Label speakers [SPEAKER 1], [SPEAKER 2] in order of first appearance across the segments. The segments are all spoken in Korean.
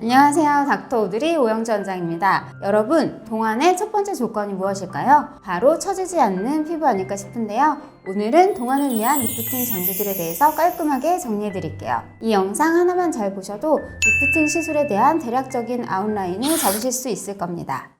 [SPEAKER 1] 안녕하세요. 닥터 오드리 오영주 원장입니다. 여러분, 동안의 첫 번째 조건이 무엇일까요? 바로 처지지 않는 피부 아닐까 싶은데요. 오늘은 동안을 위한 리프팅 장비들에 대해서 깔끔하게 정리해 드릴게요. 이 영상 하나만 잘 보셔도 리프팅 시술에 대한 대략적인 아웃라인을 잡으실 수 있을 겁니다.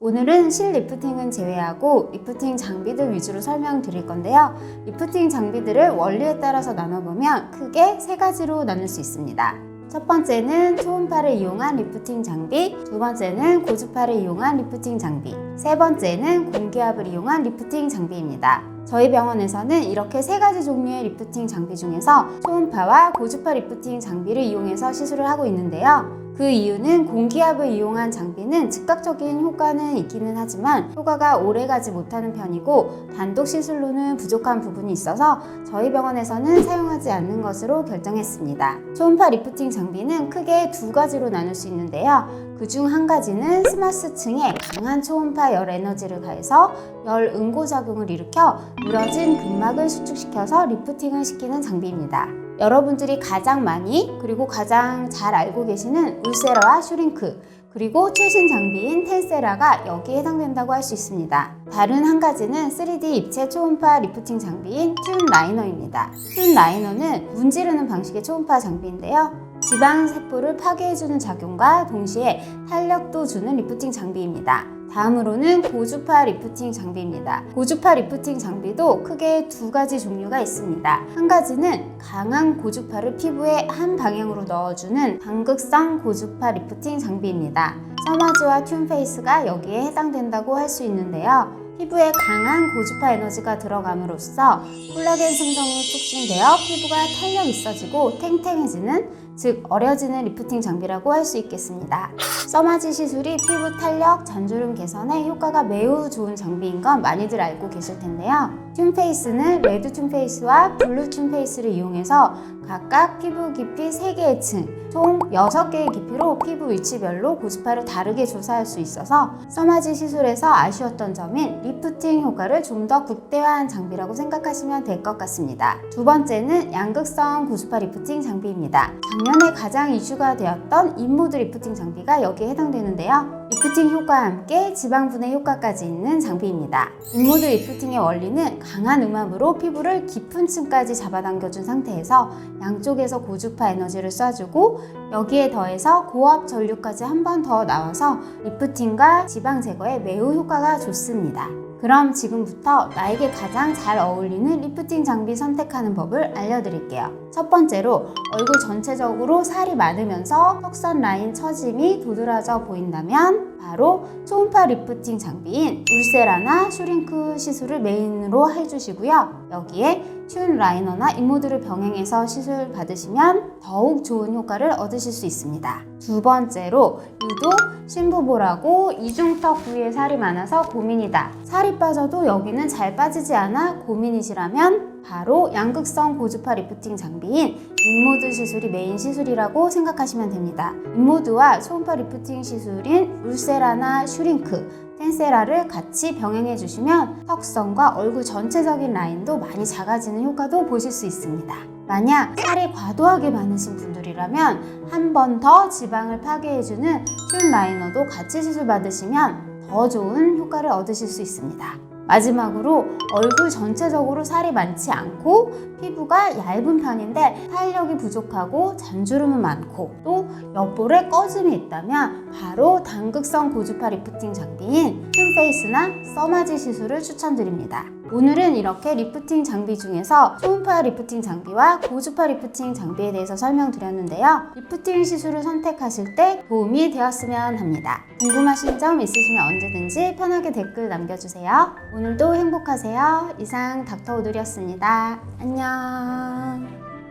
[SPEAKER 1] 오늘은 실 리프팅은 제외하고 리프팅 장비들 위주로 설명드릴 건데요. 리프팅 장비들을 원리에 따라서 나눠보면 크게 세 가지로 나눌 수 있습니다. 첫 번째는 초음파를 이용한 리프팅 장비, 두 번째는 고주파를 이용한 리프팅 장비, 세 번째는 공기압을 이용한 리프팅 장비입니다. 저희 병원에서는 이렇게 세 가지 종류의 리프팅 장비 중에서 초음파와 고주파 리프팅 장비를 이용해서 시술을 하고 있는데요. 그 이유는 공기압을 이용한 장비는 즉각적인 효과는 있기는 하지만 효과가 오래 가지 못하는 편이고 단독 시술로는 부족한 부분이 있어서 저희 병원에서는 사용하지 않는 것으로 결정했습니다. 초음파 리프팅 장비는 크게 두 가지로 나눌 수 있는데요. 그중 한 가지는 스마스층에 강한 초음파 열 에너지를 가해서 열 응고작용을 일으켜 늘어진 근막을 수축시켜서 리프팅을 시키는 장비입니다. 여러분들이 가장 많이 그리고 가장 잘 알고 계시는 울세라와 슈링크 그리고 최신 장비인 텐세라가 여기에 해당된다고 할 수 있습니다. 다른 한 가지는 3D 입체 초음파 리프팅 장비인 튠 라이너입니다. 튠 라이너는 문지르는 방식의 초음파 장비인데요. 지방 세포를 파괴해주는 작용과 동시에 탄력도 주는 리프팅 장비입니다. 다음으로는 고주파 리프팅 장비입니다. 고주파 리프팅 장비도 크게 두 가지 종류가 있습니다. 한 가지는 강한 고주파를 피부에 한 방향으로 넣어주는 당극성 고주파 리프팅 장비입니다. 서마즈와 튠페이스가 여기에 해당된다고 할 수 있는데요. 피부에 강한 고주파 에너지가 들어감으로써 콜라겐 생성이 촉진되어 피부가 탄력 있어지고 탱탱해지는 즉 어려지는 리프팅 장비라고 할 수 있겠습니다. 써마지 시술이 피부 탄력, 잔주름 개선에 효과가 매우 좋은 장비인 건 많이들 알고 계실 텐데요. 튠페이스는 레드 튠페이스와 블루 튠페이스를 이용해서 각각 피부 깊이 3개의 층, 총 6개의 깊이로 피부 위치별로 고주파를 다르게 조사할 수 있어서 써마지 시술에서 아쉬웠던 점인 리프팅 효과를 좀 더 극대화한 장비라고 생각하시면 될 것 같습니다. 두 번째는 양극성 고주파 리프팅 장비입니다. 작년 에 가장 이슈가 되었던 인모드 리프팅 장비가 여기에 해당되는데요. 리프팅 효과와 함께 지방 분해 효과까지 있는 장비입니다. 인모드 리프팅의 원리는 강한 음압으로 피부를 깊은 층까지 잡아당겨준 상태에서 양쪽에서 고주파 에너지를 쏴주고 여기에 더해서 고압 전류까지 한 번 더 나와서 리프팅과 지방 제거에 매우 효과가 좋습니다. 그럼 지금부터 나에게 가장 잘 어울리는 리프팅 장비 선택하는 법을 알려드릴게요. 첫 번째로 얼굴 전체적으로 살이 많으면서 턱선 라인 처짐이 도드라져 보인다면 바로 초음파 리프팅 장비인 울세라나 슈링크 시술을 메인으로 해주시고요. 여기에 튠 라이너나 인모드를 병행해서 시술 받으시면 더욱 좋은 효과를 얻으실 수 있습니다. 두 번째로 유독 신부보라고 이중턱 부위에 살이 많아서 고민이다. 살이 빠져도 여기는 잘 빠지지 않아 고민이시라면 바로 양극성 고주파 리프팅 장비인 인모드 시술이 메인 시술이라고 생각하시면 됩니다. 인모드와 초음파 리프팅 시술인 울세라나 슈링크, 텐세라를 같이 병행해 주시면 턱선과 얼굴 전체적인 라인도 많이 작아지는 효과도 보실 수 있습니다. 만약 살이 과도하게 많으신 분들이라면 한 번 더 지방을 파괴해주는 튠 라이너도 같이 시술 받으시면 더 좋은 효과를 얻으실 수 있습니다. 마지막으로 얼굴 전체적으로 살이 많지 않고 피부가 얇은 편인데 탄력이 부족하고 잔주름은 많고 또 옆볼에 꺼짐이 있다면 바로 당극성 고주파 리프팅 장비인 튠페이스나 써마지 시술을 추천드립니다. 오늘은 이렇게 리프팅 장비 중에서 초음파 리프팅 장비와 고주파 리프팅 장비에 대해서 설명드렸는데요. 리프팅 시술을 선택하실 때 도움이 되었으면 합니다. 궁금하신 점 있으시면 언제든지 편하게 댓글 남겨주세요. 오늘도 행복하세요. 이상 닥터 오들이었습니다. 안녕.